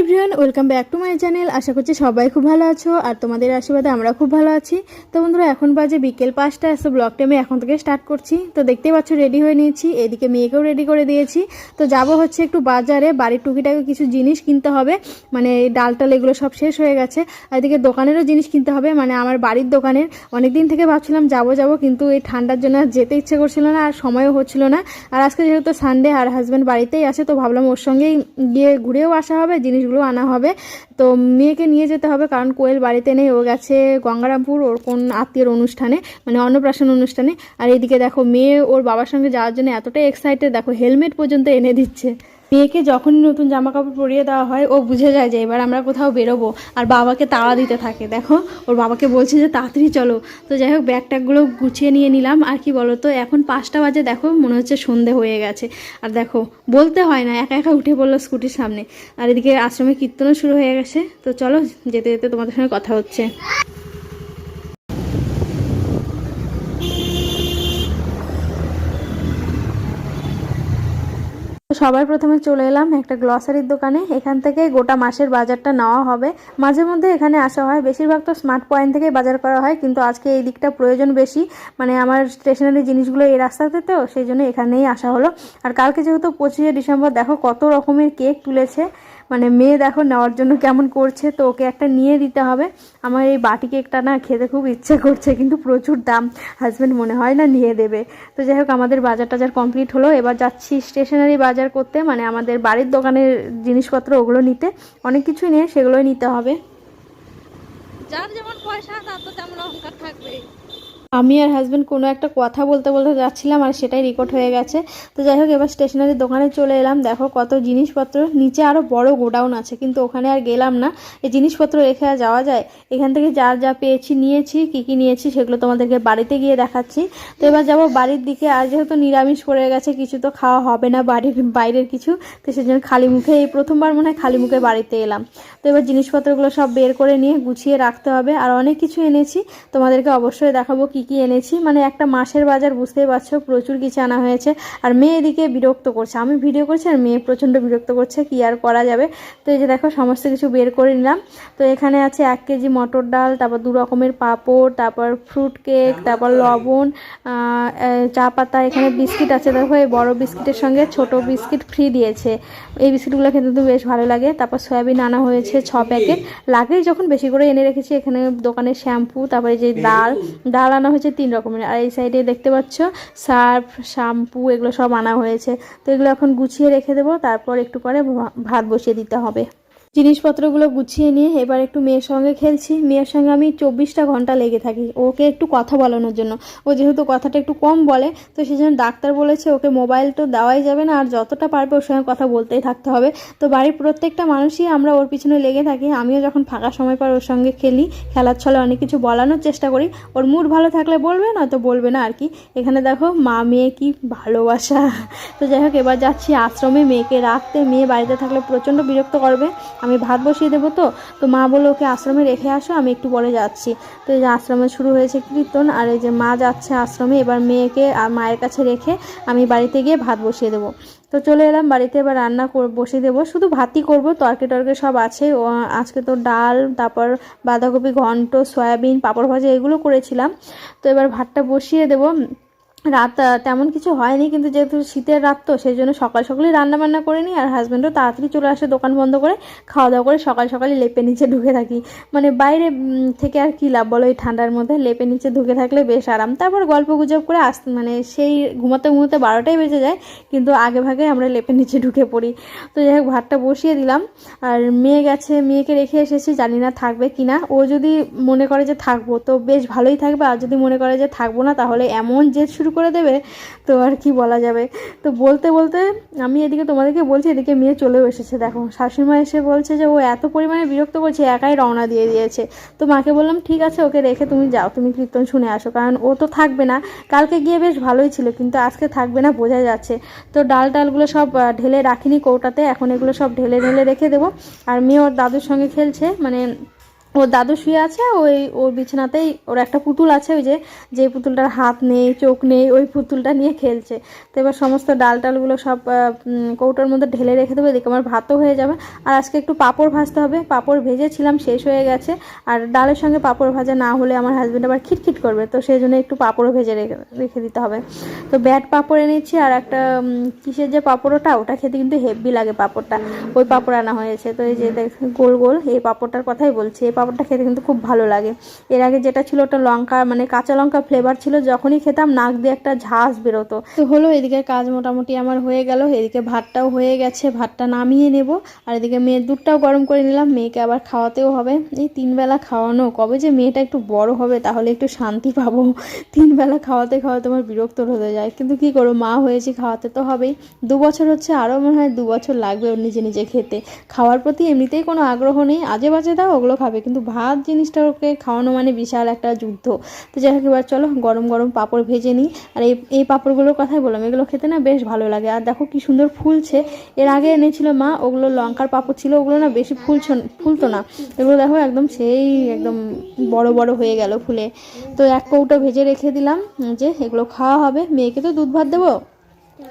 Everyone, welcome back to my channel. আশা করছি সবাই খুব ভালো আছো আর তোমাদের আশীর্বাদে আমরা খুব ভালো আছি। তো বন্ধুরা, এখন বাজে বিকেল পাঁচটা সো ব্লগটা আমি এখন থেকে স্টার্ট করছি। তো দেখতেই পাচ্ছ রেডি হয়ে নিয়েছি। এদিকে মেয়েকেও রেডি করে দিয়েছি। তো যাব হচ্ছে একটু বাজারে। বাড়ির টুকিটাকি কিছু জিনিস কিনতে হবে। মানে ডাল টাল এগুলো সব শেষ হয়ে গেছে। আর এদিকে দোকানেরও জিনিস কিনতে হবে। মানে আমার বাড়ির দোকানের। অনেক দিন থেকে ভাবছিলাম যাব যাব, কিন্তু এই ঠান্ডার জন্য যেতে ইচ্ছে করছিল না আর সময়ও হচ্ছিল না। আর আজকে যেহেতু সানডে আর হাজব্যান্ড বাড়িতেই আছে, তো ভাবলাম ওর সঙ্গেই গিয়ে ঘুরেও আসা হবে জিনিসগুলো আনা হবে। তো মেয়েকে নিয়ে যেতে হবে কারণ কোয়েল বাড়িতে নেই, ও গেছে গঙ্গারামপুর, ওর কোন আত্মীয়র অনুষ্ঠানে মানে অন্নপ্রাশন অনুষ্ঠানে। আর এদিকে দেখো, মেয়ে ওর বাবার সঙ্গে যাওয়ার জন্য এতটাই এক্সাইটেড দেখো হেলমেট পর্যন্ত এনে দিচ্ছে। মেয়েকে যখনই নতুন জামা কাপড় পরিয়ে দেওয়া হয়, ও বুঝে যায় যে এবার আমরা কোথাও বেরোবো। আর বাবাকে তাড়া দিতে থাকে। দেখো, ওর বাবাকে বলছে যে, তাড়াতাড়ি চলো। তো যাই হোক ব্যাগ ট্যাগগুলো গুছিয়ে নিয়ে নিলাম। আর কি বলো তো এখন পাঁচটা বাজে, দেখো, মনে হচ্ছে সন্ধে হয়ে গেছে। আর দেখো, বলতে হয় না, একা একা উঠে পড়ল স্কুটির সামনে। আর এদিকে আশ্রমে কীর্তনও শুরু হয়ে গেছে। তো চলো, যেতে যেতে তোমাদের সঙ্গে কথা হচ্ছে। তো সবার প্রথমে চলে এলাম একটা গ্লসারির দোকানে। এখান থেকে গোটা মাসের বাজারটা নেওয়া হবে। মাঝে মধ্যে এখানে আসা হয়। বেশিরভাগ তো স্মার্ট পয়েন্ট থেকে বাজার করা হয়, কিন্তু আজকে এই দিকটা প্রয়োজন বেশি। মানে আমার স্টেশনারি জিনিসগুলো এই রাস্তাতে তো, সেই জন্য এখানেই আসা হলো। আর কালকে যেহেতু পঁচিশে ডিসেম্বর, দেখো কত রকমের কেক তুলেছে। মানে মেয়ে দেখো নেওয়ার জন্য কেমন করছে, তো ওকে একটা নিয়ে দিতে হবে। আমার এই বাটি কেকটা না খেতে খুব ইচ্ছে করছে, কিন্তু প্রচুর দাম। হাজব্যান্ড মনে হয় না নিয়ে দেবে। তো যাই হোক, আমাদের বাজার টাজার কমপ্লিট হলো। এবার যাচ্ছি স্টেশনারি বাজার করতে মানে আমাদের বাড়ির দোকানের জিনিসপত্র ওগুলো নিতে। অনেক কিছুই নিয়ে সেগুলোই নিতে হবে। যার যেমন পয়সা, তার তো তেমন অহংকার থাকবে আমি আর হাজব্যান্ড কোনো একটা কথা বলতে বলতে যাচ্ছিলাম আর সেটাই রেকর্ড হয়ে গেছে। তো যাই হোক, এবার স্টেশনারি দোকানে চলে এলাম। দেখো কত জিনিসপত্র, নিচে আরও বড় গোডাউন আছে, কিন্তু ওখানে আর গেলাম না। এই জিনিসপত্র রেখে আর যাওয়া যায়? এখান থেকে যা যা পেয়েছি, নিয়েছি, কী কী নিয়েছি সেগুলো তোমাদেরকে বাড়িতে গিয়ে দেখাচ্ছি। তো এবার যাব বাড়ির দিকে। আর যেহেতু নিরামিষ পড়ে গেছে, কিছু তো খাওয়া হবে না বাড়ির বাইরের কিছু। তো সেজন্য খালি মুখে, এই প্রথমবার মনে হয় খালি মুখে বাড়িতে এলাম। তো এবার জিনিসপত্রগুলো সব বের করে নিয়ে গুছিয়ে রাখতে হবে। আর অনেক কিছু এনেছি। তোমাদেরকে অবশ্যই দেখাবো কি কি কি এনেছি। মানে একটা মাসের বাজার বুঝতেই পারছ প্রচুর কিছু আনা হয়েছে। আর মেয়ে এদিকে বিরক্ত করছে। আমি ভিডিও করছি আর মেয়ে প্রচণ্ড বিরক্ত করছে কি আর করা যাবে? তো এই যে দেখো সমস্ত কিছু বের করে নিলাম। তো এখানে আছে এক কেজি মটর ডাল তারপর দু রকমের পাঁপড় তারপর ফ্রুট কেক তারপর লবণ চা পাতা এখানে বিস্কিট আছে। দেখো এই বড়ো বিস্কিটের সঙ্গে ছোট বিস্কিট ফ্রি দিয়েছে। এই বিস্কিটগুলো খেতে তো বেশ ভালো লাগে। তারপর সয়াবিন আনা হয়েছে ছ প্যাকেট লাগেই যখন বেশি করে এনে রেখেছি এখানে দোকানে শ্যাম্পু তারপরে যে ডাল ডাল আনা হয়েছে তিন রকমের। আর এই সাইডে দেখতে পাচ্ছ সার্ফ শ্যাম্পু এগুলো সব আনা হয়েছে। তো এগুলো এখন গুছিয়ে রেখে দেবো, তারপর একটু পরে ভাত বসিয়ে দিতে হবে। জিনিসপত্রগুলো গুছিয়ে নিয়ে এবার একটু মেয়ের সঙ্গে খেলছি। মেয়ের সঙ্গে আমি চব্বিশটা ঘণ্টা লেগে থাকি। ওকে একটু কথা বলানোর জন্য। ও যেহেতু কথাটা একটু কম বলে, তো সেই জন্য ডাক্তার বলেছে ওকে মোবাইল তো দেওয়াই যাবে না, আর যতটা পারবে ওর সঙ্গে কথা বলতেই থাকতে হবে। তো বাড়ির প্রত্যেকটা মানুষই আমরা ওর পিছনে লেগে থাকি। আমিও যখন ফাঁকা সময় পাই ওর সঙ্গে খেলি। খেলার ছলে অনেক কিছু বলানোর চেষ্টা করি। ওর মুড ভালো থাকলে বলবে নয়তো বলবে না আর কি। এখানে দেখো, মা মেয়ে কি ভালোবাসা। তো যাই হোক, এবার যাচ্ছি আশ্রমে। মেয়েকে রাখতে। মেয়ে বাড়িতে থাকলে প্রচণ্ড বিরক্ত করবে। আমি ভাত বসিয়ে দেবো তো? তো মা বলল ওকে আশ্রমে রেখে আসো, আমি একটু পরে যাচ্ছি। তো এই যে আশ্রমে শুরু হয়েছে কীর্তন, আর এই যে মা যাচ্ছে আশ্রমে, এবার মেয়েকে আর মায়ের কাছে রেখে আমি বাড়িতে গিয়ে ভাত বসিয়ে দেবো। তো চলে এলাম, বাড়িতে এবার রান্না বসিয়ে দেবো। শুধু ভাতই করব তরকারি টরকারি সব আছে। আজকে তো ডাল, তারপর বাঁধাকপি, ঘন্ট, সয়াবিন, পাঁপড় ভাজা, এগুলো করেছিলাম। তো এবার ভাতটা বসিয়ে দেবো। রাত তেমন কিছু হয়নি, কিন্তু যেহেতু শীতের রাত তো, সেই জন্য সকাল সকালই রান্না বান্না করে নিই, আর হাজব্যান্ডও তাড়াতাড়ি চলে আসে দোকান বন্ধ করে খাওয়া দাওয়া করে সকাল সকালে লেপে নিচে ঢুকে থাকি। মানে বাইরে থেকে আর কি লাভ বলো এই ঠান্ডার মধ্যে, লেপে নিচে ঢুকে থাকলে বেশ আরাম। তারপর গল্প গুজব করে আসতে মানে সেই ঘুমাতে ঘুমোতে বারোটাই বেজে যায়, কিন্তু আগে ভাগে আমরা লেপে নিচে ঢুকে পড়ি। তো যাই হোক, ভাতটা বসিয়ে দিলাম। আর মেয়ে গেছে, মেয়েকে রেখে এসেছি, জানি না থাকবে কি না ও যদি মনে করে যে থাকব, তো বেশ ভালোই থাকবে, আর যদি মনে করে যে থাকব না, তাহলে এমন জেদ শুরু করে দেবে, তো আর কি বলা যাবে। তো বলতে বলতে আমি এদিকে তোমাদেরকে বলছি, এদিকে মেয়ে চলেও এসেছে। দেখো, শাশুড়িমা এসে বলছে যে ও এত পরিমাণে বিরক্ত করছে, একাই রওনা দিয়ে দিয়েছে। তো মাকে বললাম, ঠিক আছে, ওকে রেখে তুমি যাও, তুমি কীর্তন শুনে আসো। কারণ ও তো থাকবে না। কালকে গিয়ে বেশ ভালোই ছিল, কিন্তু আজকে থাকবে না, বোঝা যাচ্ছে। তো ডাল টালগুলো সব ঢেলে রাখিনি কৌটাতে, এখন এগুলো সব ঢেলে ঢেলে রেখে দেবো। আর মেয়ে ওর দাদুর সঙ্গে খেলছে মানে ওর দাদু শুয়ে আছে, ওই ওর বিছানাতেই ওর একটা পুতুল আছে, ওই যে যে পুতুলটার হাত নেই, চোখ নেই, ওই পুতুলটা নিয়ে খেলছে। তো এবার সমস্ত ডাল টালগুলো সব কৌটোর মধ্যে ঢেলে রেখে দেবো, এদিকে আমার ভাতও হয়ে যাবে। আর আজকে একটু পাঁপড় ভাজতে হবে, পাঁপড় ভেজেছিলাম, শেষ হয়ে গেছে। আর ডালের সঙ্গে পাঁপড় ভাজা না হলে আমার হাজব্যান্ড আবার খিটখিট করবে, তো সেই জন্য একটু পাঁপড়ও ভেজে রেখে রেখে দিতে হবে। তো ব্যাট পাঁপড় এনেছি, আর একটা কিসের যে পাঁপড়টা, ওটা খেতে কিন্তু হেভি লাগে পাঁপড়টা। ওই পাঁপড় আনা হয়েছে, তো এই যে দেখ, গোল গোল, এই পাঁপড়টার কথাই বলছি, এই পাঁপড়টা খেতে কিন্তু খুব ভালো লাগে। এর আগে যেটা ছিল ওটা লঙ্কা মানে কাঁচা লঙ্কা ফ্লেভার ছিল, যখনই খেতাম নাক দিয়ে একটা ঝাঁস বেরোতো। তো হলো, এদিকে কাজ মোটামুটি আমার হয়ে গেল, এদিকে ভাতটাও হয়ে গেছে, ভাতটা নামিয়ে নেব। আর এদিকে মেয়ের দুধটাও গরম করে নিলাম, মেয়েকে আবার খাওয়াতেও হবে। এই তিনবেলা খাওয়ানো, কবে যে মেয়েটা একটু বড় হবে, তাহলে একটু শান্তি পাবো। তিনবেলা খাওয়াতে খাওয়াতে আমার বিরক্ত হতে যায়। কিন্তু কি করব, মা হয়েছি, খাওয়াতে তো হবেই। দু বছর হচ্ছে আরও মনে হয় দু বছর লাগবে ওর নিজে নিজে খেতে। খাওয়ার প্রতি এমনিতেই কোনো আগ্রহ নেই, আজে বাজে দাও ওগুলো খাবে কিন্তু ভাত জিনিসটা ওকে খাওয়ানো মানে বিশাল একটা যুদ্ধ। তো যাই হোক, এবার চলো গরম গরম পাঁপড় ভেজে নিই। আর এই এই পাঁপড়গুলোর কথাই বললাম, এগুলো খেতে না বেশ ভালো লাগে। আর দেখো কি সুন্দর ফুলছে। এর আগে এনেছিল মা, ওগুলো লঙ্কার পাঁপড় ছিল, ওগুলো না বেশি ফুলছ, ফুলতো না। এগুলো দেখো একদম সেই একদম বড় বড় হয়ে গেল ফুলে। তো এক কৌটো ভেজে রেখে দিলাম, যে এগুলো খাওয়া হবে। মেয়েকে তো দুধ ভাত দেবো?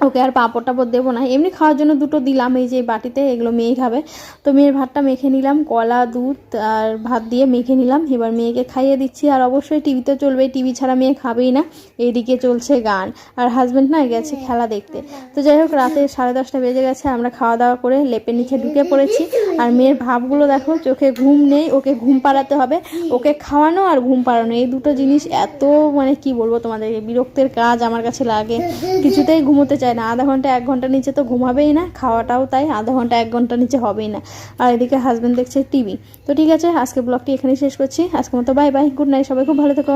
ওকে আর পাঁপড় টাপড় দেবো না। এমনি খাওয়ার জন্য দুটো দিলাম, এই যে বাটিতে, এগুলো মেয়ে খাবে। তো মেয়ের ভাতটা মেখে নিলাম, কলা, দুধ আর ভাত দিয়ে মেখে নিলাম। এবার মেয়েকে খাইয়ে দিচ্ছি, আর অবশ্যই টিভিতে চলবে টিভি ছাড়া মেয়ে খাবেই না। এইদিকে চলছে গান। আর হাজব্যান্ড না গেছে খেলা দেখতে। তো যাই হোক, রাতে সাড়ে দশটা বেজে গেছে, আমরা খাওয়া দাওয়া করে লেপের নিচে ঢুকে পড়েছি। আর মেয়ের ভাবগুলো দেখো, চোখে ঘুম নেই, ওকে ঘুম পাড়াতে হবে। ওকে খাওয়ানো আর ঘুম পাড়ানো, এই দুটো জিনিস এত মানে কি বলব তোমাদের বিরক্তের কাজ আমার কাছে লাগে। কিছুতেই ঘুমোতে চায় না। আধা ঘণ্টা, এক ঘণ্টা নিচে তো ঘুমাবেই না, খাওয়াটাও তাই, আধা ঘণ্টা, এক ঘণ্টা নিচে হবেই না। আর এদিকে হাজব্যান্ড দেখছে টিভি তো ঠিক আছে আজকে ব্লগটি এখানেই শেষ করছি। আজকে মতো বাই বাই গুড নাইট সবাই খুব ভালো থেকো।